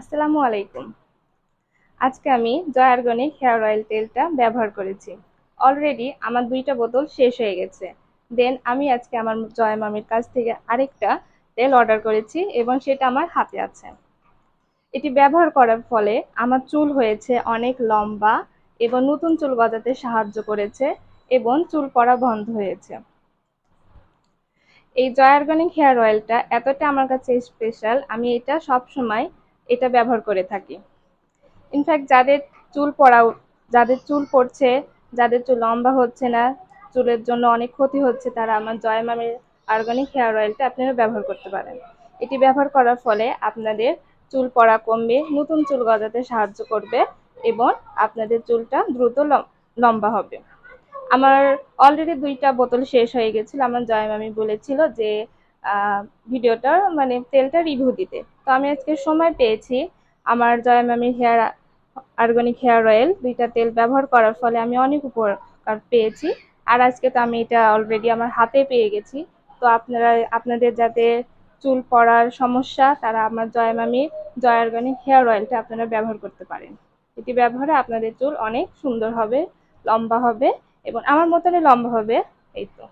আসসালামু আলাইকুম। আজকে আমি জয় অর্গানিক হেয়ার অয়েল তেলটা ব্যবহার করেছি। অলরেডি আমার দুইটা বোতল শেষ হয়ে গেছে। দেন আমি আজকে আমার জয় মামির কাছ থেকে আরেকটা তেল অর্ডার করেছি এবং সেটা আমার হাতে আছে। এটি ব্যবহার করার ফলে আমার চুল হয়েছে অনেক লম্বা এবং নতুন চুল গজাতে সাহায্য করেছে এবং চুল পড়া বন্ধ হয়েছে। এই জয় অর্গানিক হেয়ার অয়েলটা এতটা আমার কাছে স্পেশাল আমি এটা সব সময় এটা ব্যবহার করে থাকি। ইনফ্যাক্ট যাদের চুল পড়া যাদের চুল পড়ছে, যাদের চুল লম্বা হচ্ছে না, চুলের জন্য অনেক ক্ষতি হচ্ছে, তারা আমার জয় মামের অর্গানিক হেয়ার অয়েলটা আপনারা ব্যবহার করতে পারেন। এটি ব্যবহার করার ফলে আপনাদের চুল পড়া কমবে, নতুন চুল গজাতে সাহায্য করবে এবং আপনাদের চুলটা দ্রুত লম্বা হবে। আমার অলরেডি দুইটা বোতল শেষ হয়ে গেছিল। আমার জয় মামি বলেছিল যে ভিডিওটা মানে তেলটা রিভিউ দিতে। তো আমি আজকে সময় পেয়েছি আমার জয় মামির হেয়ার, অর্গানিক হেয়ার অয়েল, দুইটা তেল ব্যবহার করার ফলে আমি অনেক উপকার পেয়েছি। আর আজকে তো আমি এটা অলরেডি আমার হাতে পেয়ে গেছি। তো আপনারা, আপনাদের যাতে চুল পড়ার সমস্যা, তারা আমার জয় মামির জয় অর্গানিক হেয়ার অয়েলটা আপনারা ব্যবহার করতে পারেন। এটি ব্যবহারে আপনাদের চুল অনেক সুন্দর হবে, লম্বা হবে, এবং আমার মতনই লম্বা হবে, এই তো।